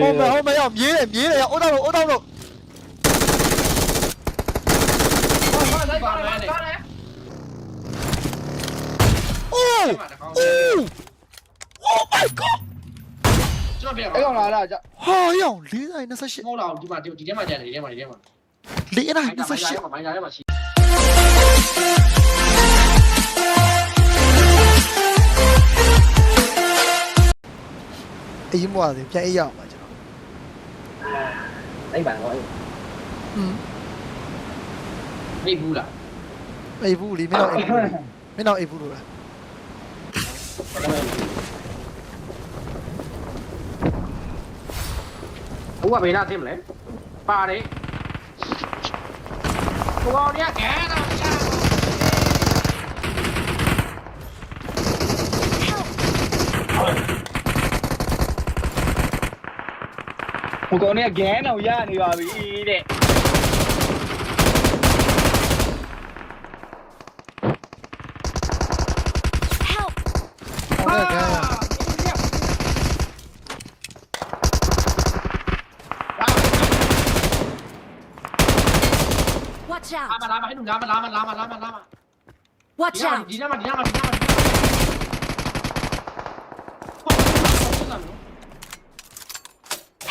ဟုတ်မယ်ဟုတ်မယ်ရောက်မြေးတယ်မြေးတယ်ရောက်အိုးတော့လို့အိုးတော့လို့ဟုတ်လိုက်ပါလားပါလားအိုးအဲ့မှာတကောင်းအိုး Oh my god ကျွန်တော်ပြန်အဲ့ကောင်လာတာကြဟာရောက်၄နိုင်28 ဟုတ်လားဒီမှာဒီထဲမှာကြတယ်ဒီထဲမှာဒီထဲမှာ၄နိုင်မိုင်းသား28မိုင်းသားထဲမှာရှိ အေးမွားတယ်ပြန်အေးရအောင်ပါ ไอ้บางร้อยไม่บูล่ะไอ้บูรีไม่เอาไอ้ไม่เอาไอ้บูรีละกูว่าไปหน้าเทียมเลยป้าดิกูเอาเนี้ยแกนะ ဂန်းတော့ရနေပါပြီတဲ့ဟုတ်ကဲ့ Watch လာ out! မလာမဟဲ့လူလာမလာမလာမလာမလာမ Watch out! ဒီနာမဒီနာမဒီနာမဟုတ်ကဲ့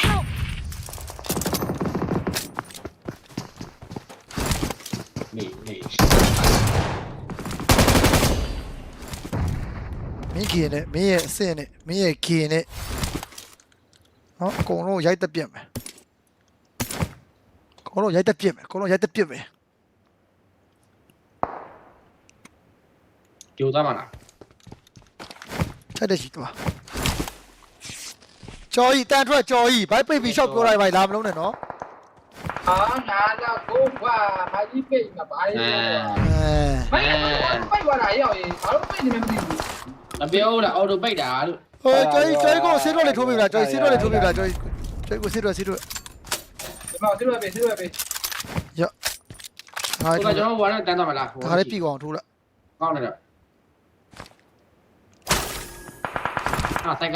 Help! နေနေ မင်းခင်နဲ့မင်းရဲ့အဆင့်နဲ့မင်းရဲ့ခင်နဲ့ဟောအကုန်လုံးရိုက်တက်ပြက်မယ်အကုန်လုံးရိုက်တက်ပြက်မယ်အကုန်လုံးရိုက်တက်ပြက်မယ်ကြိုးသားမလားချက်တဲ့ရှိသွားကြော်ကြီးတန်ထွက်ကြော်ကြီးဘိုက်ပိတ်ပြီးရှောက်ပြောလိုက်ပါလားမလုံးနဲ့နော်အာနာလာကိုကွာမာကြီးပိတ်မှာပါလေအဲမင်းပိတ်သွားတာရောက်ရင်ဘာလို့ပိတ်နေမှမသိဘူး မပြောလားအော်တိုပိတ်တာလို့ဟိုကြော်ကြီးကြော်ကြီးကိုဆေးတော့လေးထိုးပေးလားကြော်ကြီးဆေးတော့လေးထိုးပေးလားကြော်ကြီးကြော်ကြီးကိုဆေးတော့ဆေးတော့ဒီမှာစစ်ရွက်ပေးစစ်ရွက်ပေးဟာဟိုကကျွန်တော်ဘာနဲ့တန်းတော့မလားဒါလေးပြီကောင်ထိုးလိုက်ကောင်းတယ်တော့အာစို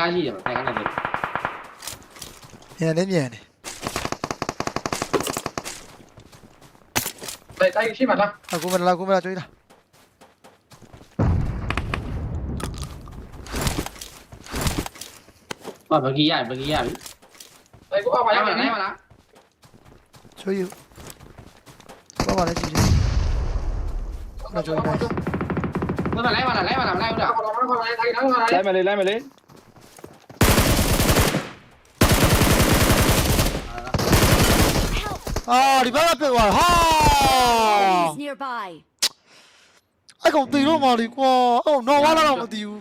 က်ကားရှိတယ်စိုက်ကားနဲ့မြန်နေမြန်နေတိုက်တိုက်ရှိမှာလားအခုမလားအခုမလားကြော်ကြီးလားဟာဘဂီရဘဂီရပြီတိုက်ကိုအောက်မှာရရောက်မနေလားရမလားကြော်ကြီးဘာမှလည်းကြည့်ကြည့်နော်ကြော်ကြီးနိုင်ဘယ်မှာလိုက်မလားလိုက်မလားလိုက်ဦးလားခေါ်လာခေါ်လာတိုက်ထားလာလိုက်မယ်လေလိုက်မယ်လေအာဒီဘက်ကပြတ်သွားဟာ Enemies nearby! အဲ့ကောင်ตีတော့မှလေကွာအဲ့ကောင်နော်ဝါလာတော့မသိဘူး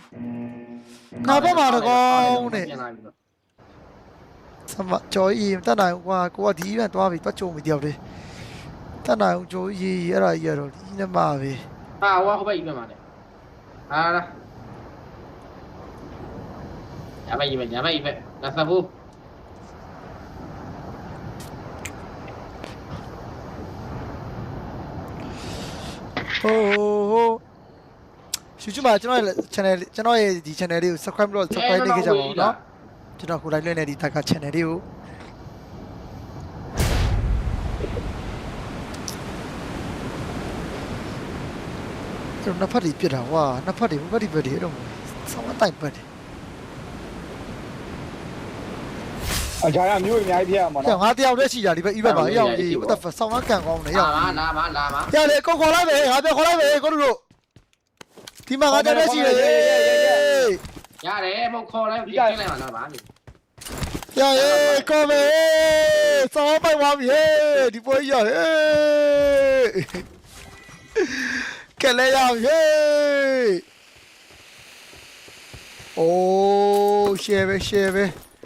ငါဘက်မှာတကောင်နဲ့ဆမကြော်ကြီးတက်နိုင်ကွာကိုကဒီဘက်သွားပြီတွတ်ချုံပြီတယောက်လေးတက်နိုင်ကြော်ကြီးအဲ့ဒါကြီးရတော့ဒီနမပဲဟာဟောဟိုဘက်ကြီးပြန်ပါလေဟာလားညမကြီးပဲညမကြီးပဲလက်စဘူးဟိုရှူ YouTube မှာကျွန်တော်ရဲ့ channel ကျွန်တော်ရဲ့ဒီ channel လေးကို subscribe လုပ် subscribe လုပ်ခဲ့ကြပါဦးနော်ကျွန်တော်ကိုလိုက်လွှင့်တဲ့ဒီတက်က channel လေးကိုကျွန်တော်နှစ်ဖက်တွေပြစ်တာဝါနှစ်ဖက်တွေဘက်တွေဘက်တွေအဲ့တော့ဆောင်းအတိုက်ဘက်တွေအကြာရမျိုးအများကြီးပြရမှာနော်ငါတယောက်တည်းရှိတာဒီဘက်ဤဘက်ပါအေးအောင်ကြီး what the fuck ဆောင်းကန်ကောင်းနေရအောင်လာပါလာပါလာပါပြလေကိုခေါ်လိုက်မယ်ငါပြခေါ်လိုက်မယ်ကိုတို့ ဒီမှာငါတည်းတည်းရှိတယ်ရတယ်မဟုတ်ခေါ်လိုက်ပြင်လိုက်ပါလားဗာ။ရရေကောမေဆောင်းပိုက်သွားပြီဟေးဒီပွဲရဟေးကလေးရဟေးအိုးရှယ်ပဲရှယ်ပဲ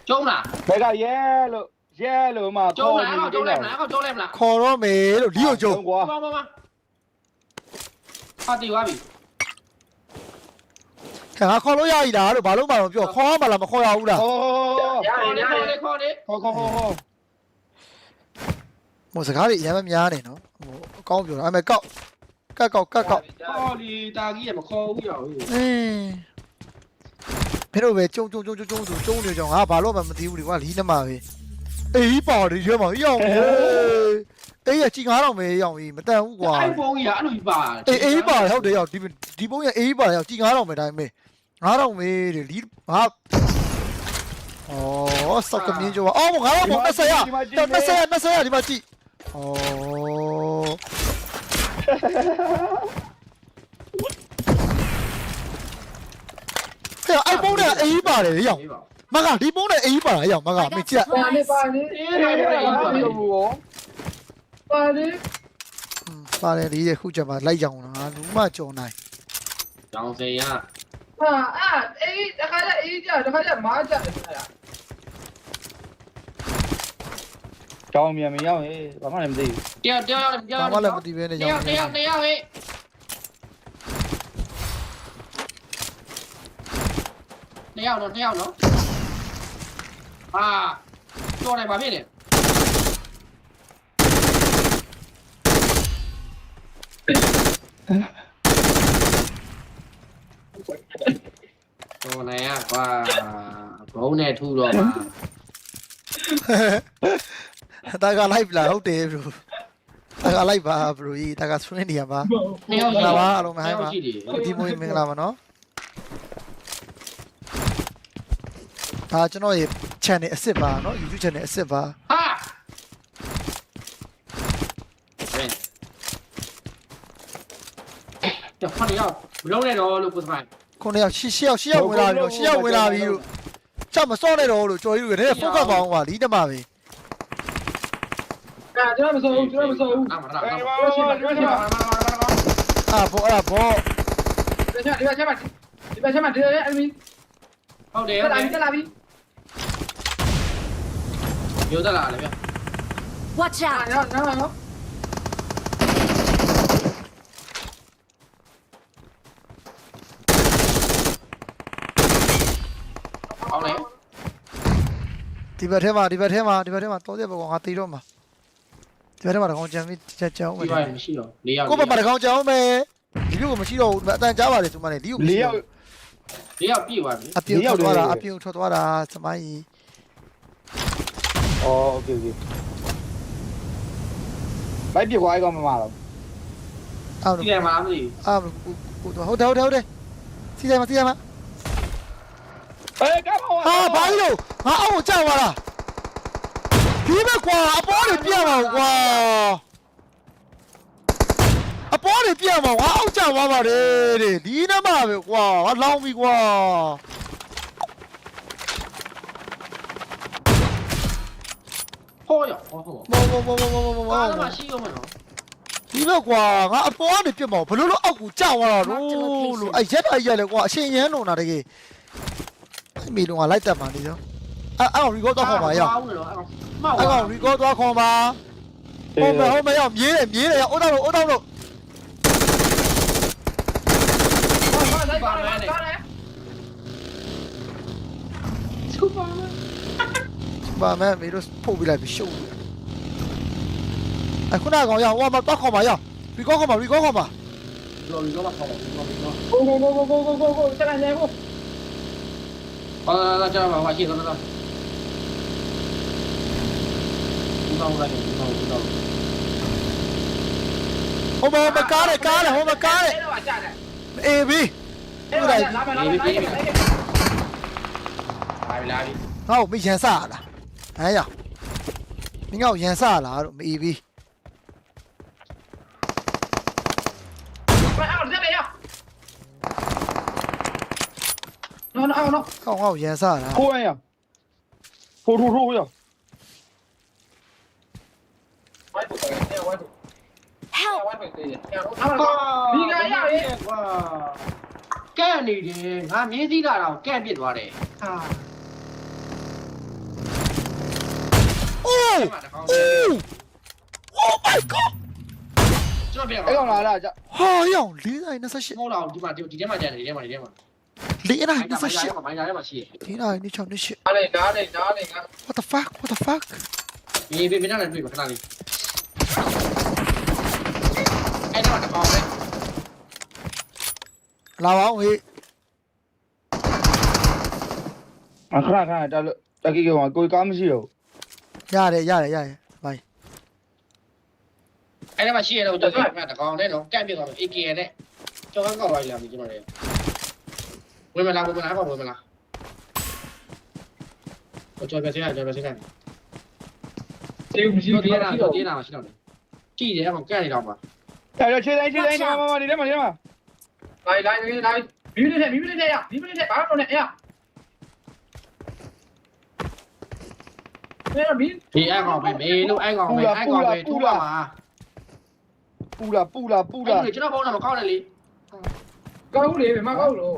ကျုံးလားဘက်ကရဲလို့ရဲလို့မှကျုံးလားဟောကျုံးလိုက်မလားဟောကျုံးလိုက်မလားခေါ်တော့မယ်လို့လီယိုကျုံကွာဘာဘာဘာဟာတီဝါပြီ ခါခေါ်လို့ရည်လားလို့ဘာလို့မှတော့ပြောခေါ်ရမှာလားမခေါ်ရဘူးလားဟောခေါ်နေခေါ်နေခေါ်နေဟောဟောဟောဟောဟိုစကားတွေအများမများနေနော်ဟိုအကောင်းပြောတာအဲ့မဲ့ကောက်ကက်ကောက်ကက်ကောက်ခေါ်လီတာကြီးရမခေါ်ဘူးရောအင်းမင်းတို့ပဲကျုံကျုံကျုံကျုံကျုံဆိုကျုံနေကြအောင်ငါဘာလို့မှမသိဘူးလေကွာလီးနေမှာပဲအေးပါတယ်ရွေးမှာရောက်အေး အေးရကြည်9000ပဲရောက်ပြီမတန်ဘူးကွာအိုင်ဖုန်းကြီးကအဲ့လိုကြီးပါအေးအေးပါဟုတ်တယ်ရောက်ဒီဒီပုံးရအေးပါရောက်ကြည်9000ပဲဒါပေမဲ့9000ပဲတဲ့လီးဟာအော်စောက်ကမြင်းကြောအော်9000ပေါ့20ရ20ရ20ရဒီမှာကြည့်အော်ဟဲ့အိုက်ဖုန်းနဲ့အေးပါတယ်ရောက်အေးပါမကဒီပုံးနဲ့အေးပါလားရောက်မက I မ got ကြည့်ပါနေ supplies. ပါနေအေးတယ်အေးပါဘာ လို့ဘူးရောပါနေပါတယ်ဒီခုချက်မှာလိုက်ကြအောင်လားလူမကြော်နိုင်ကြောင်စင်ရဟာအာအေးတခါကျအေးကြတခါကျမားကြတယ်ခါရကြောင်မြန်မရောက်ဟေးဘာမှလည်းမသိဘူးတယောက်တယောက်တယောဘာက်မှလည်းမသိဘဲနဲ့တကြောယောင်က်တယောက်တယောက်ဟေးတယောက်တော့တယောက်နော်အာကြော်နေပါဖြစ် နေကြော်နေရကွာဘုံနဲ့ထူတော့ပါတာကလိုက်လာဟုတ်တယ်ဘရိုတာကလိုက်ပါဘရိုကြီးတာကဆွနေနေရပါတယောက်မင်္ဂလာပါအားလုံးမဟိုင်းပါရှိတယ်ဒီမွေးမင်္ဂလာပါနော်ဒါကျွန်တော်ရဲ့ channel အစ်စ်ပါနော် YouTube channel အစ်စ်ပါဟာဘယ် တော့ဖတ်ရအောင်မလုံးနဲ့တော့လို့ကိုစမိုင်းခုနှစ်ယောက်ရှစ်ရှစ်ယောက်ရှစ်ယောက်ဝင်လာပြီလို့ရှစ်ယောက်ဝင်လာပြီလို့ချက်မစော့နဲ့တော့လို့ကြော်ကြီးတို့ကတည်းက focus ပါအောင်ပါလီးတမပဲအာကျွန်တော်မစိုးဘူးကျွန်တော်မစိုးဘူးနားမလားအေးနားမဘာလားလို့ဒီမှာအာဘောအဲ့ဒါဘောဒီချက်ဒီချက်မှာဒီချက်မှာဒီရဲ့အမီဟုတ်တယ်တက်ဟုတ်လာတယ်ပြီတက်လာပြီရိုးတက်လာလေဗျ Watch အာ out! နော်နော်နော် ဒီဘက်ထဲမှာဒီဘက်ထဲမှာဒီဘက်ထဲမှာတော်တဲ့ဘကောင်ငါတီတော့မှာဒီဘက်ထဲမှာတကောင်ကြံပြီးချက်ချောင်းပဲ ဒီပါမရှိတော့၄ယောက် ကိုယ့်ဘက်မှာတကောင်ကြအောင်မယ်ဒီလိုကိုမရှိတော့ဘူးအတန်ကြားပါလေသူမနဲ့ဒီကို လေးယောက် ၄ယောက်ပြည့်သွားပြီ အပြုံထွက်သွားတာအပြုံထွက်သွားတာစမိုင်းကြီး အော်โอเคโอเคဘိုက်ပြကွာကောင်မမတော့ အော် ဒီထဲမှာမသိ အော်ကိုတော့ဟုတ်တယ်ဟုတ်တယ်ဟုတ်တယ်စီးတယ်မစီးရမ အေးကောင်းပါဟာဘာလို့ငါအောက်ကိုကြောက်သွားတာဒီဘက်ကွာအပေါ်တွေပြတ်ပါကွာအပေါ်တွေပြတ်ပါငါအောက်ကြောက်သွားပါတယ်တဲ့ဒီနမပဲကွာငါလောင်းပြီကွာဟောရဟောဟောမောမောမောမောမောမောဘာမောမှရှိရောမနော်ဒီဘက်ကွာငါအပေါ်ကနေပြတ်မှာဘလို့လို့အောက်ကိုကြောက်သွားတာလို့လို့အဲ့ရက်တာရက်လေကွာအရှင်ရန်လုံးတာတကယ် အဲ့မီလုံးကလိုက်တက်ပါနေရောအဲ့အဲ့ record တော့ခေါ်ပါရဟုတ်တယ်မောက်အဲ့ကောင် record သွားခေါ်ပါဟုတ်မယ်ဟုတ်မယ်ရမြေးတယ်မြေးတယ်ရအိုးတော့လို့အိုးတော့လို့ဟာလိုက်ပါမယ်ကားလေစူပါမပါမယ်မီတို့ဖုတ်ပြလိုက်ပြီးရှုပ်အခုနကောင်ရဟိုမှာတော့ခေါ်ပါရ record ခေါ်ပါ record ခေါ်ပါလော်လော်မခေါ်ဘူးလော်လော်ကိုကိုကိုကိုကိုကိုကိုတက်လာနေ ကိုဟောလာကြပါဘာရှိတော့တော့ဘူးတော့လာတယ်ဘူးတော့ဘူးတော့ဟိုမှာကားတယ်ကားတယ်ဟိုမှာကားတယ်အဲ့တော့ကြာတယ်အေးဘီအဲ့တော့လာ 看我颜色了。呀，收住收回。Help！你干啥嘞？我干你的，俺没事干了，干别多嘞。啊！哦！Oh my god！哎呦来了，这！哎呦，厉害，那啥些？我，lĩa này, đi phát shit Lĩa này, đi chọn đi shit What the fuck, what the fuck? Nhìn bên bên này, bên cái này đi. Anh đang là bò đấy. Lao không huy. À khá khá, ta ta kia kêu mà cô có mấy gì đâu. Ra đây, ra đây, ra đây. Vậy Anh nó mà chia đâu, tôi phải là con đấy nó Cái việc là ý kia đấy. Cho hắn có rồi làm gì cho mà đấy. ဝင်မလားဝင်မလားကောဝင်မလားကျော်ပြစရာကျော်ပြစရာကျေးမရှိကျော်ဘူးတေးဒီတာကကျော်တေးတာမရှိတော့ဘူးကြည့်တယ်ကောင်ကန့်နေတော့ပါအဲ့တော့ခြေတိုင်းခြေတိုင်းမမဒီထဲမှာဒီထဲမှာလိုက်လိုက်လိုက်လိုက်မီးလေးနဲ့မီးလေးနဲ့ရမီးလေးနဲ့ဘာလို့လဲရအဲ့တော့မီးဒီအဲ့ကောင်ပဲမေးလို့အဲ့ကောင်ပဲအဲ့ကောင်ပဲထူပါမှာပူလာပူလာပူလာအဲ့ကျွန်တော်ဘုန်းတော့မကောက်နဲ့လေကောက်ဦးလေမကောက်လို့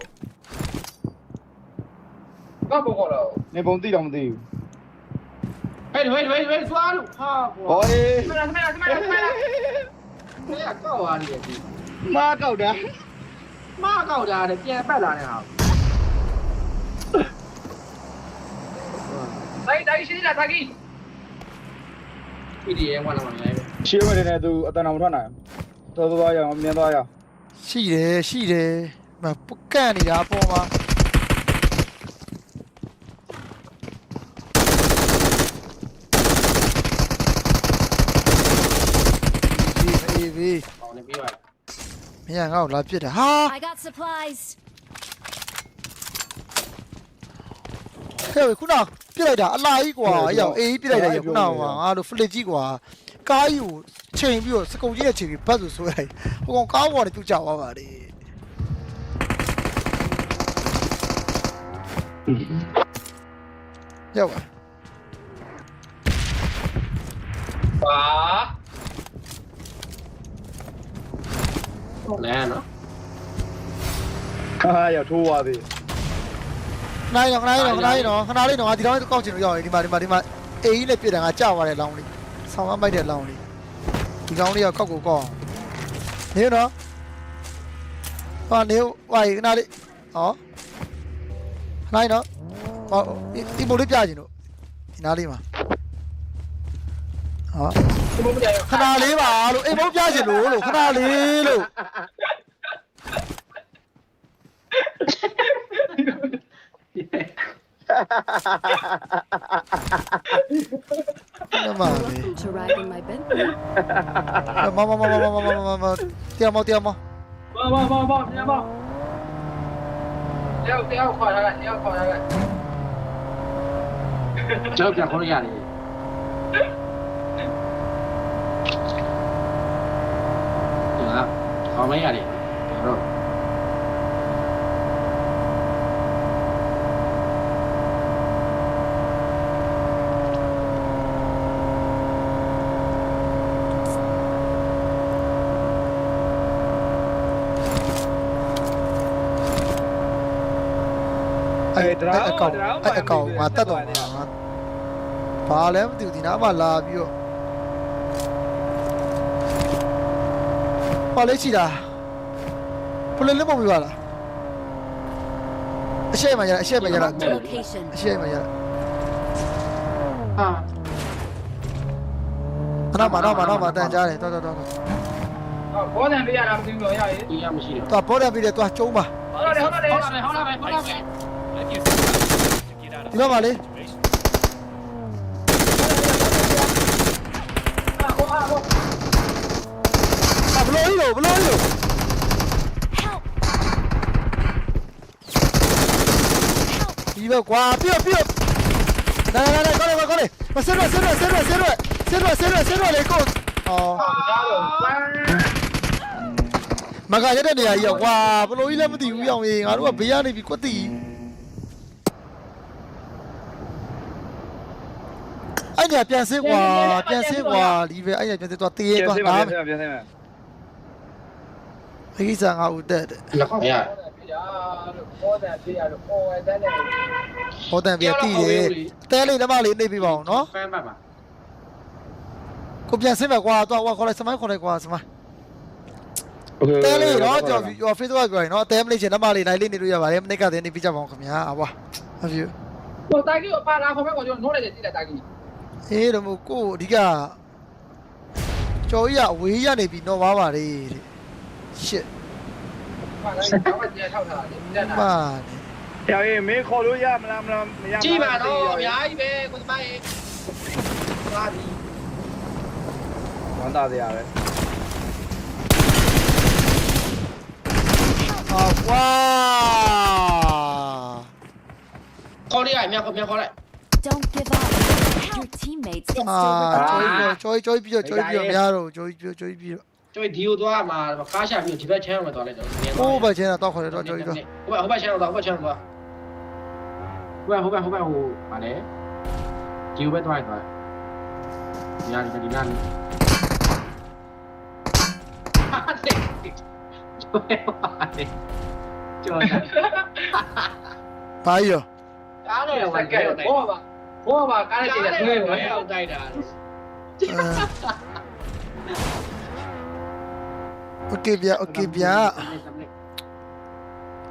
ကဘောကတော့နေပုံသိတော့မသိဘူး Ven, ven, ven, ven, suárez. Ah, boy. Oye. Espera, espera, espera, espera. Me acabo de abrir aquí. မားကောက်တာ Más acabo de abrir, tiene pela, ¿no? တိုင်းတိုင်းရှိနေတာသာကြီးဒီရဲဝင်လာမှလည်းရှေးဝဲနေတယ်သူအတန်တော်မထွက်နိုင်ဘူးသွားသွားရအောင်အမြင်သွားရအောင်ရှိတယ်ရှိတယ်မပကန့်နေတာအပေါ်မှာ မင်းငါ့ကိုလာပြစ်တာဟာ I got supplies. ဟဲ့ခုနပြစ်လိုက်တာအလာကြီးကွာအရောက်အေးပြစ်လိုက်တယ်ခုနကငါတို့ဖလစ်ကြီးကွာကားကြီးကိုချိန်ပြီးတော့စကုံကြီးနဲ့ချိန်ပြီးဘတ်ဆိုဆွဲလိုက်ဟိုကောင်ကားပေါ်ကနေသူ့ကြောက်သွားပါလေရောက်ပါပါ လဲနော်ဟာရထိုးသွားပြီနိုင်တော့နိုင်တော့နိုင်တော့ခဏလေးတော့ငါဒီတော့ကောက်ချင်လို့ရောက်ရင်ဒီမှာဒီမှာဒီမှာအေးကြီးနဲ့ပြစ်တယ်ငါကြောက်သွားတယ်လောင်းလေးဆောင်းမမိုက်တဲ့လောင်းလေးဒီကောင်းလေးကကောက်ကိုကောက်နေတော့ဟာနေဝိုင်ခဏလေးဟောနိုင်တော့ဟောဒီဘိုးလေးပြချင်လို့ဒီနားလေးမှာဟောဒီမမကြရခဏလေးပါ 앱업 짜지 롤로 그나리 로 Namami. to ride in my Bentley. Mamma, mamma, mamma, mamma, mamma, mamma. Ti amo, ti amo. มามามามาเนี่ยมาเลี้ยวเลี้ยวขวาเลยเลี้ยวขวาเลยเริ่มจากคนละอย่างเลย da Omeari, claro. Eh, eh, ecco, eh, ecco, ma tanto. Palem di Udinava l'avvio ဘာလဲချီတာဖလဲလေးပုံပြပါလားအရှိမရအရှိမရ Marked a location. အရှိမရဟာခဏမတော့မတော့မတန်ကြားတယ်တော်တော်တော်ဘောတန်ပေးရတာမသိဘူးတော့ရရည်ဒီရမရှိတယ်တော်ပေါ်တယ်ပြီးတယ်တော်ကျုံးပါဟုတ်တယ်ဟုတ်တယ်ဟုတ်လားဟုတ်လားဟုတ်လားဒီတော့ပါလေ လို့ဘလို့လို့ဒီဘက်ကွာပြပြနာနာနာကောလေကောလေမဆရဆရဆရဆရဆရဆရဆရလေကိုအော်မကရတဲ့နေရာကြီးကွာဘလို့ကြီးလည်းမသိဘူးရောင်ရင်ငါတို့ကဘေးကနေပြီးကွတ်တီအဲ့ညာပြန်စစ်ကွာပြန်စစ်ကွာဒီပဲအဲ့ညာပြန်စစ်သွားတေးသွားတာပြန်စစ်ပြန်စစ် မိကိစာငါဦးတက်တယ်လက်ခံရဟောတန်ပြရတော့ဟောတန်နဲ့ဟောတန်ပြတိတယ်တဲလေးလက်မလေးနှိပ်ပြပါအောင်နော်မှန်ပါပါကိုပြန်ဆင်းမယ်ကွာတော့ဟောခေါ်လိုက်စမိုင်းခေါ်လိုက်ကွာစမိုင်းတဲလေးတော့ကြော်ပြီး your facebook ကြော်ရင်နော်တဲမလေးချင်လက်မလေးနိုင်လေးနေလို့ရပါတယ်မနစ်ကတည်းကနေပြကြပါအောင်ခင်ဗျာအဘွား have you ဟိုတာကြီးကိုပါလာခေါ်မယ်ကွာကျွန်တော်နိုးလိုက်တယ်တိတယ်တာကြီးအေးတော့ကိုအဓိကကျော်ကြီးကအဝေးရနေပြီတော့ပါပါလေတဲ့ shit ပါလာတော့ကျဲထောက်ထားတယ်ညမာတာနေရာကြီးမင်းခေါ်လို့ရမလားမလားမရကြည့်ပါတော့အများကြီးပဲကိုသမိုင်းလာပြီဝမ်းသာစရာပဲအာဝါခေါ်လိုက်ရမြောက်ခေါ်မြောက်ခေါ်လိုက် Don't give up. Your teammates can အာ still revive ကြိုးကြိုးကြိုးပြီးတော့ကြိုးပြီးတော့များတော့ကြိုးပြီးကြိုးပြီးတော့ ကျွေးဒီကိုသွားမှာကားရှာပြီးဒီဘက်ချမ်းမှာသွားလိုက်တော့ဟိုးဘက်ချင်းတော့ခေါ်ရတော့ကြိုးပြီးတော့ဟိုဘက်ဟိုဘက်ချမ်းတော့ဟိုဘက်ချမ်းတော့ဟိုဘက်ဟိုဘက်ဟိုဘက်ဟိုဗာလေဒီဘက်သွားသွားဒီနာဒီနာဟာတဲ့ကျွေးပါလေကျွေးတာဘာကြီးရောကားတော့စက်ကဲဘောပါဘောပါကားလိုက်ကြည့်တယ်တွဲဘယ်ပဲအောင်တိုက်တာ โอเคဗျာโอเคဗျာ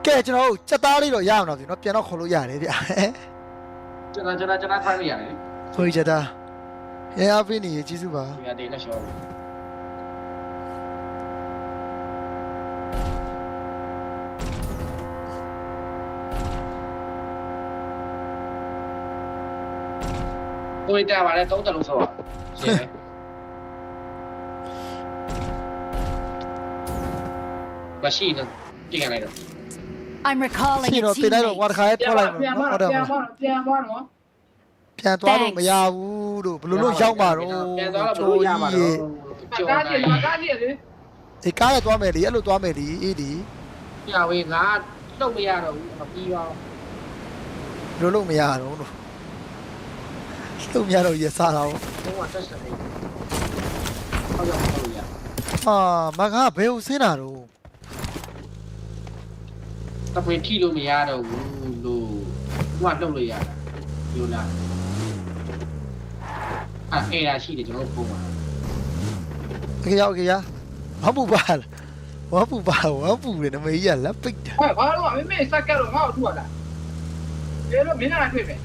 ကဲကျွန်တော်တို့စက်သားလေးတော့ရအောင်တော့ပြီเนาะပြန်တော့ခေါ်လို့ရတယ်ဗျာ ကျွန်တော်ကျွန်တော်ကျွန်တော်ထိုင်နေရတယ် ဟိုစက်သားရရပေးနေကျေးဇူးပါ ဒီကတည်းကရှော့ကိုယ်တာပါလေသုံးတလုံးဆော့ရှ မရှိနေကြည့်ရလိုက်တော့ I'm recalling စီ a တော့တင်လိုက်တော့ဝါ teammate. တခါရဲ့ထွက်လိုက်ပြန်တော့ပါဟုတ်တယ်ပြန်မလားပါပြန်ပါနော်ပြန်သွားလို့မရဘူးလို့ဘယ်လိုလုပ်ရောက်မှာတော့ပြန်သွားလို့ဘလို့ရမှာတော့ကြော်ကားနေကြည့်ကားကြည့်လေဒီကားရသွားမယ်လေအဲ့လိုသွားမယ်လေအေးဒီပြဝေးငါလှုပ်မရတော့ဘူးမပြီးပါဘူးဘယ်လိုလုပ်မရတော့လို့လုံမရတော့ရစားတာပေါ့တော့တက်စတယ်ဟောရောက်လို့ရအာမကဘယ်ကိုဆင်းတာတော့ တပွင်ထိလို့မရတော့ဘူးလို့သူကလှုပ်လို့ရတာယူလာအဲ့အဲ့ဒါရှိတယ်ကျွန်တော်ပုံပါအကြောက်ကြရဝပူပါဝပူပါဝပူတယ်နမကြီးကလက်ပိတ်တာဟဲ့ဘာလို့မမေစက်ကတ်တော့ငါ့ကိုထူရတာလေတော့မင်းလာတွေ့မယ်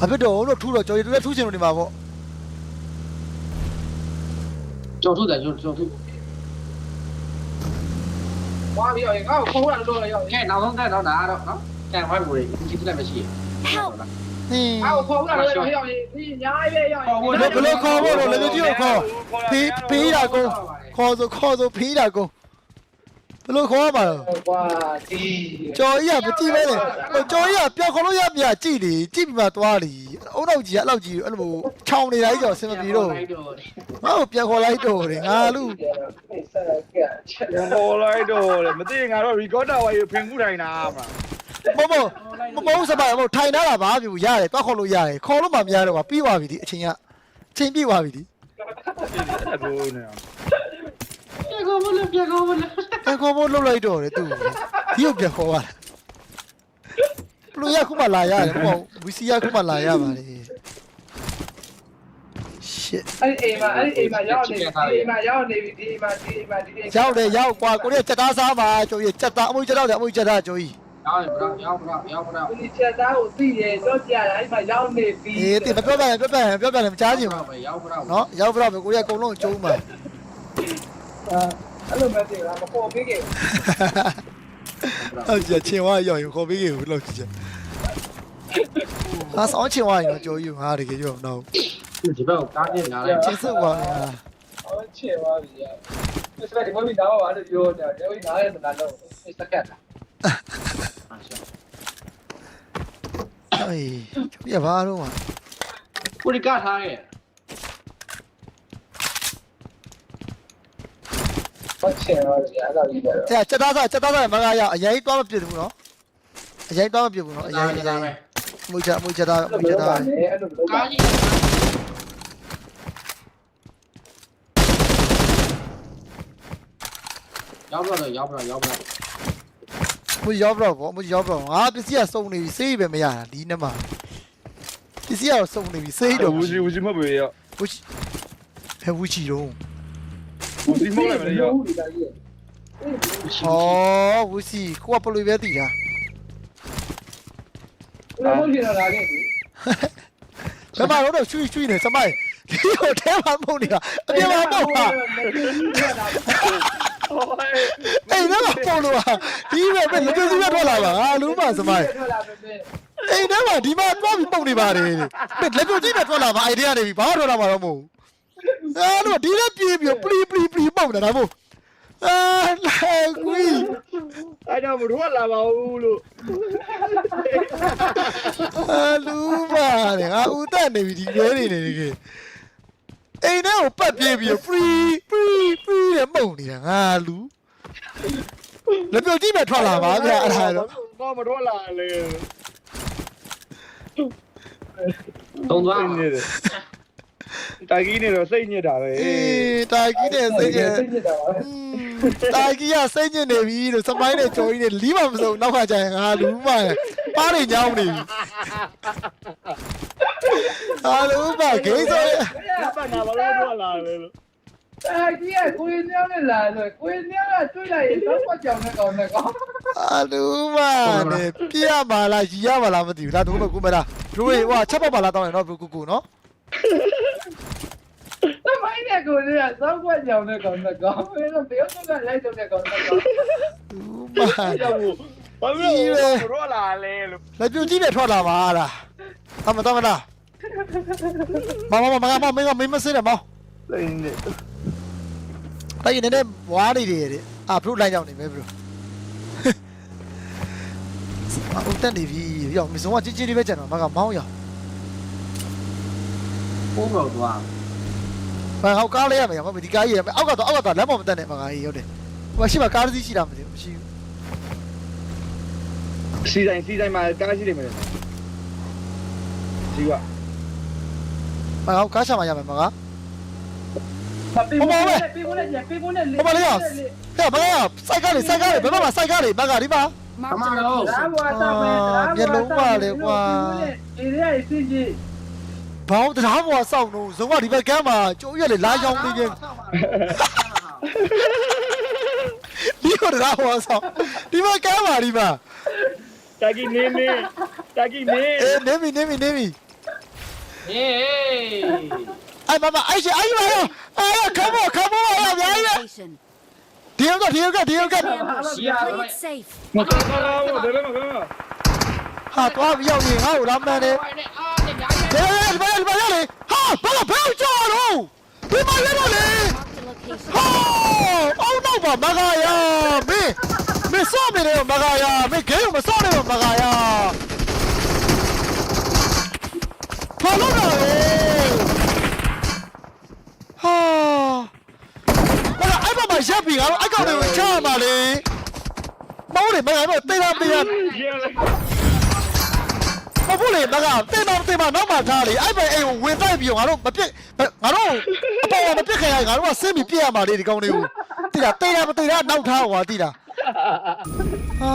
အပြတော့လို့ထူတော့ကြော်ရတူလည်းထူချင်လို့နေမှာပေါ့ကြော်ထူတယ်ကြော်ထူ ပြီးတော့ငါ့ကိုခေါ်ရလို့လို့ရောက်ကဲနောက်ဆုံးကတော့ဒါကတော့နော်ကဲဝိုင်းမူလေးဒီတက်မရှိ Help! ဟင်းငါ့ကိုခေါ်ရလို့ရောက်ရောက်ဒီညာရေးရောက်ဘယ်လိုခေါ်ဖို့လို့လည်းကြည့်ခေါ်ဖေးဖေးတာကိုခေါ်ဆိုခေါ်ဆိုဖေးတာကို ဘယ်လိုခေါ်ရမှာလဲဝါဒီကြော်ကြီးကမကြည့်ပဲလေဟိုကြော်ကြီးကပြောင်းခေါ်လို့ရမြကြည့်လေကြည့်ပြီးမှသွားလीအုံနောက်ကြီးကအဲ့လောက်ကြီးအဲ့လိုခြောင်နေတာကြီးကြော်ဆင်မပြေတော့ငါ့ကိုပြန်ခေါ်လိုက်တော့တယ်ငါလူစက်ကဲချက်ခေါ်လိုက်တော့လေမသိငါတော့ recorder ဝါယူဖင်ခုထိုင်တာမှာမမမမဟုတ်စပါမထိုင်ထားတာဘာပြူရတယ်တွားခေါ်လို့ရတယ်ခေါ်လို့မှမရတော့ပါပြီးသွားပြီဒီအချိန်ကအချိန်ပြည့်သွားပြီဒီအဲ့ဘိုးနေ ပြေကောမလို့ပြေကောမလို့အဲခေါ်ဖို့လှုပ်လိုက်တော့တယ်သူဒီကိုပြန်ခေါ်ရတာဘလူရခုမှလာရတယ်မဟုတ်ဝီစီရခုမှလာရပါလေ shit အဲ့ဒီအိမ်မှာအဲ့ဒီအိမ်မှာရောက်နေဒီအိမ်မှာရောက်နေပြီဒီအိမ်မှာဒီအိမ်မှာဒီအိမ်ရောက်တယ်ရောက်ကွာကိုရီးယားစက်သားစားမှာကျိုးကြီးစက်သားအမွေးစက်သားတယ်အမွေးစက်သားကျိုးကြီးရောက်ဘရောရောက်ဘရောရောက်ဘရောဒီချက်သားကိုသိတယ်တော့ကြရတယ်အဲ့မှာရောက်နေပြီအေးတင်မပြောပြရင်ပြောပြရင်ပြောပြရင်မချားချင်ဘူးပဲရောက်ဘရောနော်ရောက်ပြတော့ကိုရီးယားအကုန်လုံးကျုံးမှာ အဲ့လိုမဲ့တယ်လားမပေါ်ပေးခဲ့ဟုတ်ကြချင်းဝါရောက်ရင်ခေါ်ပေးခဲ့ဘူးလို့ကြည့်ချင်ဟာဆောင်းချင်းဝါရင်တော့ကျိုးကြီးငါတကယ်ကြောက်တော့ဒီဘက်ကားပြလာလိုက်ချင်းစစ်ဝါအော်ချေပါပြီ။ဒီစပက်ဒီမမီနားပါလို့ပြောတယ်။ဒီနားရဲ့နားတော့စက်ကတ်တာအေးပြဘာတော့မှာကိုရီကထားရဲ့။ ဟုတ်ချေပါပြီ။အဲ့လိုကြီးတယ်အဲစက်သားစားစက်သားစားမကရအရင်သွားမပြစ်ဘူးနော်အရင်သွားမပြစ်ဘူးနော်အရင်အရင်အမွေးချက်အမွေးချက်သား။အမွေးချက်သားအဲ့လိုလုပ်ပါကားကြီးရောက်တော့ရောက်တော့ရောက်တော့မူရောက်တော့ဗောမူရောက်တော့ငါပစ္စည်းကစုံနေပြီစေးပဲမရတာဒီနေ့မှာပစ္စည်းကတော့စုံနေပြီစေးတော့ဝူစီဝူစီမပေးရဝူချီဘယ်ဝူချီတော့ ဝူစီမလိုက်မလဲရ။ဒီတိုင်းရဲ့ဩဝူစီကိုကပလူပဲတည်တာ။ဘယ်လိုဖြစ်လာလဲဒီဘယ်မှာတော့ချွီချွီနေစမိုင်းဒီဟိုထဲမှာမဟုတ်နေတာအပြင်မှာမဟုတ်တာအိမ်ထဲမှာပုံလို့ဟာဒီပဲပဲလက်ပြုတ်စီးပဲထွက်လာပါငါလူမစမိုင်းထွက်လာပဲပဲ အိမ်ထဲမှာဒီမှာသွားပြီးပုံနေပါတယ်တဲ့လက်ပြုတ်ကြီးပဲထွက်လာပါအိုင်ဒီကနေပြီဘာမှထွက်လာမှာတော့မဟုတ်ဘူးအဲတော့ဒီလက်ပြေးပြီးပလီပလီပလီပုံနေတာမို့အာလာကွီအဲ့တော့မထွက်လာပါဘူးလို့အာလူပါတယ်ငါဦးတက်နေပြီဒီရဲနေနေတကယ်အိမ်ထဲကိုပတ်ပြေးပြီးပလီပလီပလီတဲ့ပုံနေတာငါလူလက်ပြုတ်ကြီးပဲထွက်လာပါဗျအဲ့ဒါတော့ဘာမထွက်လာလေသုံးသွားစိတ်ညစ်တယ် တာကြီးနေတော့စိတ်ညစ်တာပဲအေးတာကြီးနဲ့စိတ်ကျစိတ်ညစ်တာပါတာကြီးကစိတ်ညစ်နေပြီလို့စမိုင်းနဲ့ကြော်ကြီးနဲ့လီးမမစုံနောက်ကကြရင်ငါလူမနဲ့ပါးနေညောင်းနေပြီဟာလူမဂိမ်းဆိုရင်ဘာပါနာဘာလို့ထွက်လာလဲလို့အာကြီးကကိုရင်းညောင်းနဲ့လာဆိုကိုရင်းညောင်းကတွေ့လိုက်ရင်တော့ပတ်ကြောင်နဲ့ကောင်းနဲ့ကောင်းဟာလူမနဲ့ပြရပါလားရီရပါလားမသိဘူးဒါတို့ကကူမလားတို့ဟိုချက်ပတ်ပါလားတောင်းရင်တော့ကူကူနော်သ မိုင်းနဲ့ကိုရင်းကသောက်ပတ်ကြောင်နဲ့ကောင်းနဲ့ကောင်းဘယ်တော့ဘယ်တော့ကလိုက်တော့နဲ့ကောင်းနဲ့ကောင်းလူမကြောက်ဘူးဘာလို့မထွက်လာလဲလို့လက်ပြုတ်ကြီးနဲ့ထွက်လာပါလားအမတော်မလားမမမမမမင်းကမင်းမစင်းတယ်မောင်စိတ်ညစ်အဲ့ဒီနည်းနည်းဝါနေတယ်တဲ့အာဘရုလိုက်ရောက်နေမယ်ဘရုအုတ်တက်နေပြီရောက်မစုံကကြီးကြီးလေးပဲကျန်တော့မကမောင်းရောက်ပိုးမောက် သွားဘာဟောက်ကားလေးရမယ်ရောက်မဒီကားကြီးရမယ်အောက်ကတော့အောက်ကတော့လက်မော်မတက်နဲ့မကကြီးဟုတ်တယ်ဟိုရှိမှာကားတစ်စီးရှိတာမသိဘူးမရှိဘူးစီတိုင်းစီတိုင်းမှာကားရှိနေမယ်စီကဘာဟောက်ကားချမှာရမယ်မကပေးဖို့နဲ့ပေးဖို့နဲ့ပေးဖို့နဲ့ဟိုမလေးရဟဲ့မကစိုက်ကားလေးစိုက်ကားလေးဘယ်မှာစိုက်ကားလေးမကဒီမှာ Come Marked a on, oh. location. ဒါဘွားတော့မယ်ဒါဘွားတော့မယ်ဒီရဲအစီကြီး ဘောင်းတရားပေါ်ဆောက်လို့ဇုံကဒီဘက်ကမ်းမှာကျိုးရက်လေလာရောက်နေပြန်ဒီကိုတရားပေါ်ဆောက်ဒီဘက်ကမ်းမှာဒီမှာတာကြီးနေနေတာကြီးနေအေးနေပြီနေပြီနေပြီဟေးအဲ့မမအဲ့ရှိအဲ့မရောအဲ့ခမောခမောအဲ့ဗျာ Location. ဒီရောကဒီရောကဒီရောက Play it safe. မကောင်းတော့ဘယ်လိုမကောင်းဟာတော့ရောက်ရင်ငါ့ကိုလာမှန်းတယ်ဝို လေဟာဘာဘယ်ကြော်တော့ဒီမရတော့လေ Marked a location. ဟာအောင်းတော့ပါမကရမင်းမင်းစော့နေတယ်မကရမင်းဂိမ်းမစော့နေတော့မကရဘာလို့လဲဟာဘာအဲ့ဘာမရပ်ပြီငါတို့အကောင့်တွေကိုချရပါလေမောင်းလေမကတော့တေးတာတေးတာရဲလေ မဟုတ်လေမကတင်တော့တင်မနောက်မှထားလေအဲ့ပဲအိမ်ကိုဝင်တိုက်ပြီးတော့ငါတို့မပြစ်ငါတို့အပေါ်ကမပြစ်ခင်ရငါတို့ကဆင်းပြီးပြစ်ရမှာလေဒီကောင်းလေးကိုတိတာတေးတာမတေးတာနောက်ထားဟွာတိတာဟာ